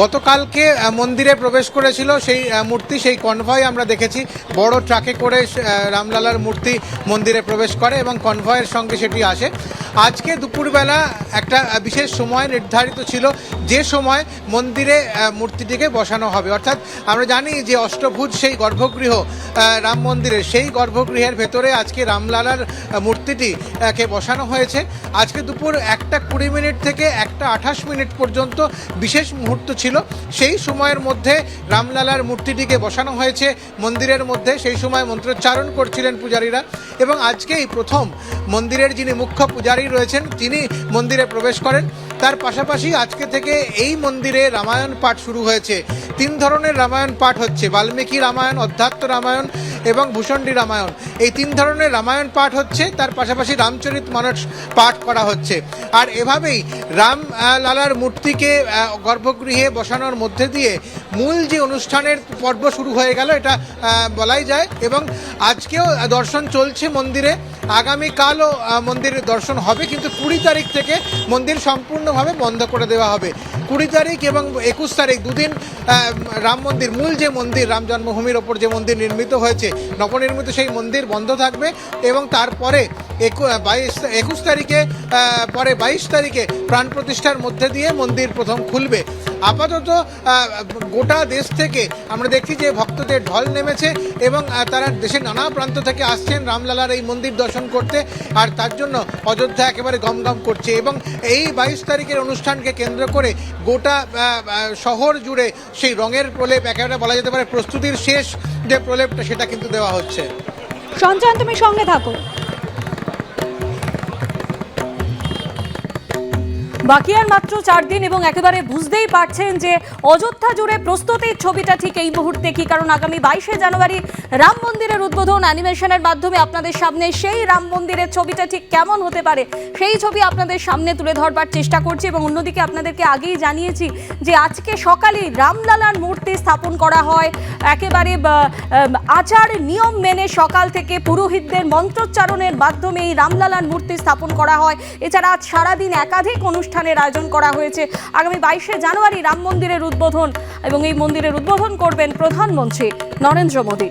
গতকালকে মন্দিরে প্রবেশ করেছিল সেই মূর্তি, সেই কনভয় আমরা দেখেছি। বড় ট্রাকে করে রামলালার মূর্তি মন্দিরে প্রবেশ করে এবং কনভয়ের সঙ্গে সেটি আসে। আজকে দুপুরবেলা একটা বিশেষ সময় নির্ধারিত ছিল। যে সময় মন্দিরে মূর্তিটিকে বসানো হবে। অর্থাৎ আমরা জানি যে অষ্টভুজ, সেই গর্ভগৃহ রাম মন্দিরের, সেই গর্ভগৃহের ভেতরে আজকে রামলালার মূর্তিটি কে বসানো হয়েছে। আজকে দুপুর একটা কুড়ি মিনিট থেকে একটা আঠাশ মিনিট পর্যন্ত বিশেষ মুহূর্ত ছিল। সেই সময়ের মধ্যে রামলালার মূর্তিটিকে বসানো হয়েছে মন্দিরের মধ্যে। সেই সময় মন্ত্রোচ্চারণ করছিলেন পূজারীরা। এবং আজকেই প্রথম মন্দিরের যিনি মুখ্য পূজারী রয়েছেন, তিনি মন্দিরে প্রবেশ করেন। তার পাশাপাশি আজকে থেকে এই মন্দিরে রামায়ণ পাঠ শুরু হয়েছে। তিন ধরনের রামায়ণ পাঠ হচ্ছে, বাল্মীকি রামায়ণ, অধ্যাত্ম রামায়ণ এবং ভূষণ্ডী রামায়ণ। এই তিন ধরনের রামায়ণ পাঠ হচ্ছে, তার পাশাপাশি রামচরিত মানস পাঠ করা হচ্ছে। আর এভাবেই রাম লালার মূর্তিকে গর্ভগৃহে বসানোর মধ্যে দিয়ে মূল যে অনুষ্ঠানের পর্ব শুরু হয়ে গেল, এটা বলাই যায়। এবং আজকেও দর্শন চলছে মন্দিরে। আগামীকালও মন্দিরের দর্শন হবে, কিন্তু কুড়ি তারিখ থেকে মন্দির সম্পূর্ণভাবে বন্ধ করে দেওয়া হবে। কুড়ি তারিখ এবং একুশ তারিখ দুদিন রাম মন্দির, মূল যে মন্দির, রাম জন্মভূমির ওপর যে মন্দির নির্মিত হয়েছে, নবনির্মিত সেই মন্দির বন্ধ থাকবে এবং তারপরে বাইশ একুশ তারিখে পরে বাইশ তারিখে প্রাণ প্রতিষ্ঠার মধ্যে দিয়ে মন্দির প্রথম খুলবে। আপাতত গোটা দেশ থেকে আমরা দেখছি যে ভক্তদের ঢল নেমেছে এবং তারা দেশের নানা প্রান্ত থেকে আসছেন রামলালার এই মন্দির দর্শন করতে আর তার জন্য অযোধ্যা একেবারে গমগম করছে এবং এই বাইশ তারিখের অনুষ্ঠানকে কেন্দ্র করে গোটা শহর জুড়ে সেই রঙের প্রলেপ একেবারে বলা যেতে পারে প্রস্তুতির শেষ যে প্রলেপটা সেটা কিন্তু দেওয়া হচ্ছে। সঞ্চয়ন তুমি সঙ্গে থাকো। বাকি আর মাত্র চার দিন এবং একেবারে বুঝতেই পারছেন যে অযোধ্যা জুড়ে প্রস্তুতির ছবিটা ঠিক এই মুহূর্তে কি? কারণ আগামী বাইশে জানুয়ারি রাম মন্দিরের উদ্বোধন অ্যানিমেশনের মাধ্যমে আপনাদের সামনে সেই রাম মন্দিরের ছবিটা ঠিক কেমন হতে পারে? সেই ছবি আপনাদের সামনে তুলে ধরবার চেষ্টা করছি এবং অন্যদিকে আপনাদেরকে আগেই জানিয়েছি যে আজকে সকালেই রামলালার মূর্তি স্থাপন করা হয়। একেবারে আচার নিয়ম মেনে সকাল থেকে পুরোহিতদের মন্ত্রোচ্চারণের মাধ্যমে এই রামলালার মূর্তি স্থাপন করা হয়। এছাড়া আজ সারাদিন একাধিক অনুষ্ঠানের আয়োজন করা হয়েছে। আগামী বাইশে জানুয়ারি রাম মন্দিরের উদ্বোধন এবং এই মন্দিরের উদ্বোধন করবেন প্রধানমন্ত্রী নরেন্দ্র মোদী।